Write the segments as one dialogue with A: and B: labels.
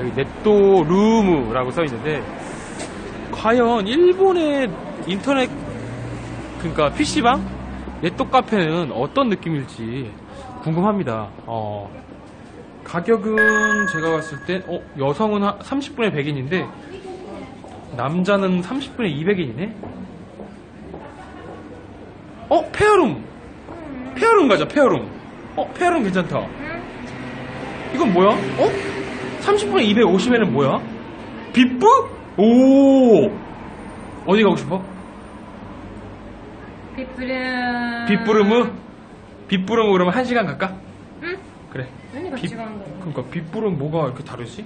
A: 여기 넷도 루무라고 써 있는데 과연 일본의 인터넷 그러니까 PC방 넷도 카페는 어떤 느낌일지 궁금합니다. 어, 가격은 제가 봤을 때 어, 여성은 30분에 100엔인데 남자는 30분에 200엔이네. 어 페어룸 페어룸 가자 페어룸. 어 페어룸 괜찮다. 이건 뭐야? 어? 30분에 250엔은 뭐야? 빗부? 오 어디 가고 싶어?
B: 빗부름.
A: 빗부름은? 빗부름은 그러면 1시간 갈까?
B: 응?
A: 그래.
B: 언니가
A: 빗-
B: 지금 한 거야.
A: 그러니까 빗부름 뭐가 이렇게 다르지?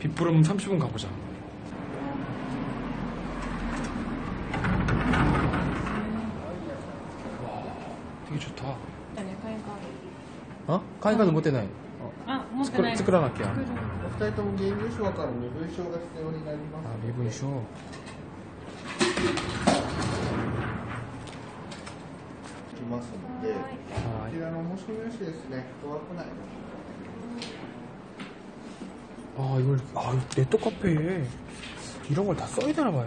A: 빗부름 30분 가보자. 와, 되게 좋다.
B: 아니, 그러니까.
A: 어? 카이가는 못 되나요?
B: あ、持ってない。
A: 作らなきゃ。
C: お二人とも身分証から身分証が必要になります、
A: ね、あ身分証。
C: きますので、こちらの申し込み用紙ですね。怖くないああ、いわゆる、ああ、レッドカップ、
A: 色が
C: 多い
B: だなばよ。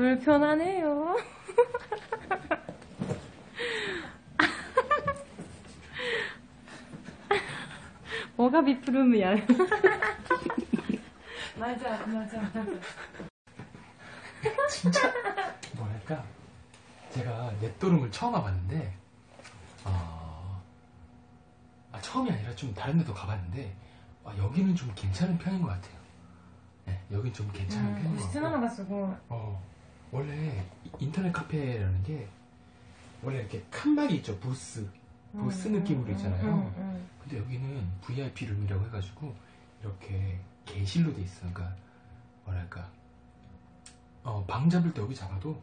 B: 불편하네요. 뭐가 비프름이야. 맞아, 맞아, 맞아.
A: 진짜 뭐랄까 제가 넷도름을 처음 와봤는데 어, 아, 처음이 아니라 좀 다른 데도 가봤는데 아, 여기는 좀 괜찮은 편인 것 같아요. 네, 여긴 좀 괜찮은 음, 편인 것 같아요.
B: 스트나만 갔었고.
A: 어. 원래 이- 인터넷 카페라는 게 원래 이렇게 칸막이 있죠 부스 부스
B: 음,
A: 느낌으로
B: 음,
A: 있잖아요
B: 음, 음.
A: 근데 여기는 VIP 룸이라고 해가지고 이렇게 개실로 돼 있어. 그러니까 뭐랄까 어, 방 잡을 때 여기 잡아도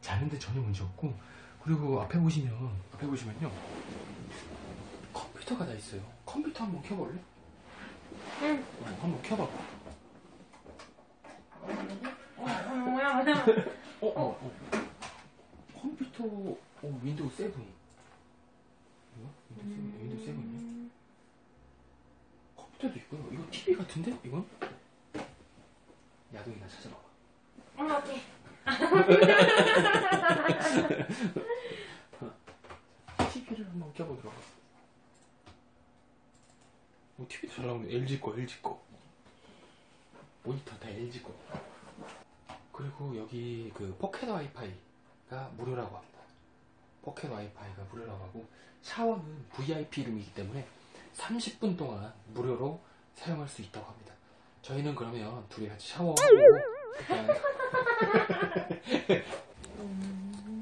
A: 자는데 전혀 문제 없고 그리고 앞에 보시면 앞에 보시면요 컴퓨터가 다 있어요. 컴퓨터 한번 켜볼래?
B: 응.
A: 어, 한번 켜봐봐.
B: 어, 어.
A: 어, 어, 어. 컴퓨터 어, 윈도우 7. 이거? 윈도우 7, 윈도우 7이네. 컴퓨터도 있고요. 이거 TV 같은데? 이건? 야동이나 찾아봐봐.
B: 어, 오케이.
A: TV를 한번 켜보도록 하겠습니다. 뭐 TV도 잘 나오네. LG 거, LG 거. 모니터 다 LG 거. 그리고 여기 그 포켓 와이파이가 무료라고 합니다. 포켓 와이파이가 무료라고 하고 샤워는 VIP 룸이기 때문에 30분 동안 무료로 사용할 수 있다고 합니다. 저희는 그러면 둘이 같이 샤워하고 일단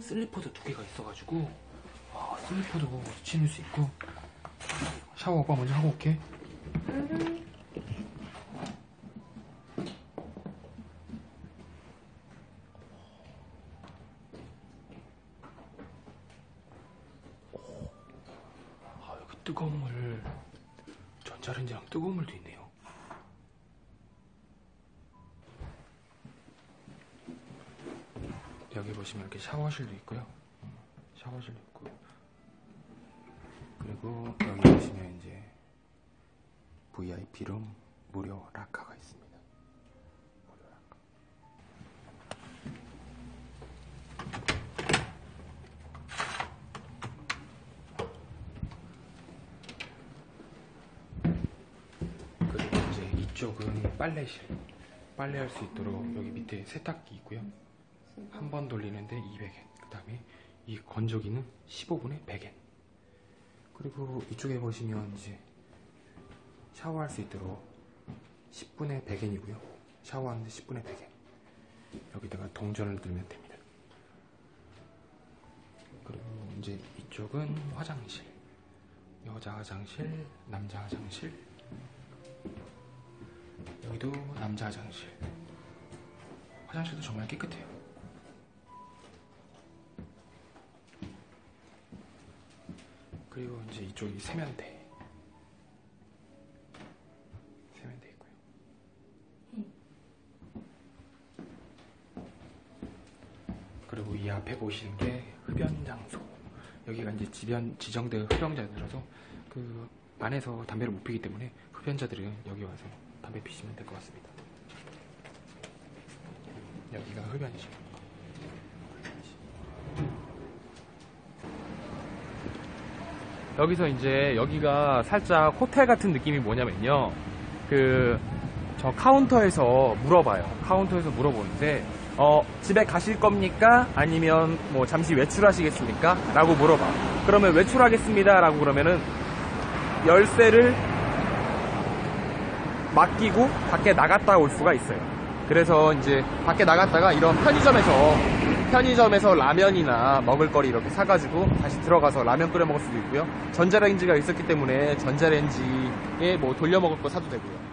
A: 슬리퍼도 두 개가 있어가지고 아, 슬리퍼도 신을 수 있고 샤워 오빠 먼저 하고 올게 아 여기 뜨거운 물. 전자레인지랑 뜨거운 물도 있네요. 여기 보시면 이렇게 샤워실도 있고요. 샤워실도 있고. 그리고 여기 보시면 이제 VIP룸 무료 라카가 있습니다. 무료 라카. 그리고 이쪽은 빨래실. 빨래할 수 있도록 여기 밑에 세탁기 있고요. 한 번 돌리는데 200엔. 그 다음에 이 건조기는 15분에 100엔. 그리고 이쪽에 보시면 이제 샤워할 수 있도록 10분에 100엔이고요. 샤워하는데 10분에 100엔. 여기다가 동전을 넣으면 됩니다. 그리고 이제 이쪽은 화장실. 여자 화장실, 남자 화장실. 여기도 남자 화장실. 화장실도 정말 깨끗해요. 그리고 이제 이쪽이 세면대. 세면대 있고요. 그리고 이 앞에 보시는 게 흡연 장소. 여기가 이제 지변, 지정된 흡연자들이라서 그 안에서 담배를 못 피기 때문에 흡연자들은 여기 와서 담배 피시면 될 것 같습니다. 여기가 흡연실. 여기서 이제 여기가 살짝 호텔 같은 느낌이 뭐냐면요. 그, 저 카운터에서 물어봐요. 카운터에서 물어보는데, 어, 집에 가실 겁니까? 아니면 뭐 잠시 외출하시겠습니까? 라고 물어봐. 그러면 외출하겠습니다. 라고 그러면은 열쇠를 맡기고 밖에 나갔다 올 수가 있어요. 그래서 이제 밖에 나갔다가 이런 편의점에서 편의점에서 라면이나 먹을거리 이렇게 사가지고 다시 들어가서 라면 끓여 먹을 수도 있고요. 전자레인지가 있었기 때문에 전자레인지에 뭐 돌려 먹을 거 사도 되고요.